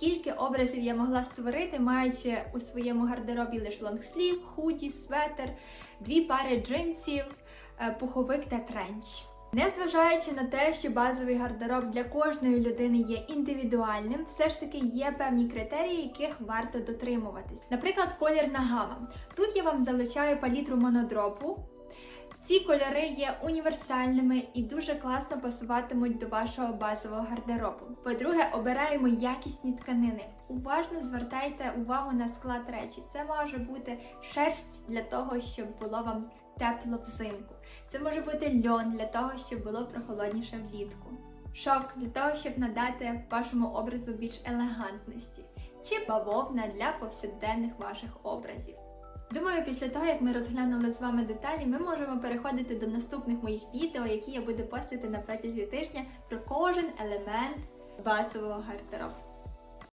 скільки образів я могла створити, маючи у своєму гардеробі лише лонгслів, худі, светер, дві пари джинсів, е, пуховик та тренч. Незважаючи на те, що базовий гардероб для кожної людини є індивідуальним, все ж таки є певні критерії, яких варто дотримуватись. Наприклад, колірна гама. Тут я вам залишаю палітру монодропу. Ці кольори є універсальними і дуже класно пасуватимуть до вашого базового гардеробу. По-друге, обираємо якісні тканини. Уважно звертайте увагу на склад речі. Це може бути шерсть для того, щоб було вам тепло взимку. Це може бути льон для того, щоб було прохолодніше влітку. Шовк для того, щоб надати вашому образу більш елегантності, чи бавовна для повсякденних ваших образів. Думаю, після того, як ми розглянули з вами деталі, ми можемо переходити до наступних моїх відео, які я буду постити на протязі тижня про кожен елемент басового гардеробу.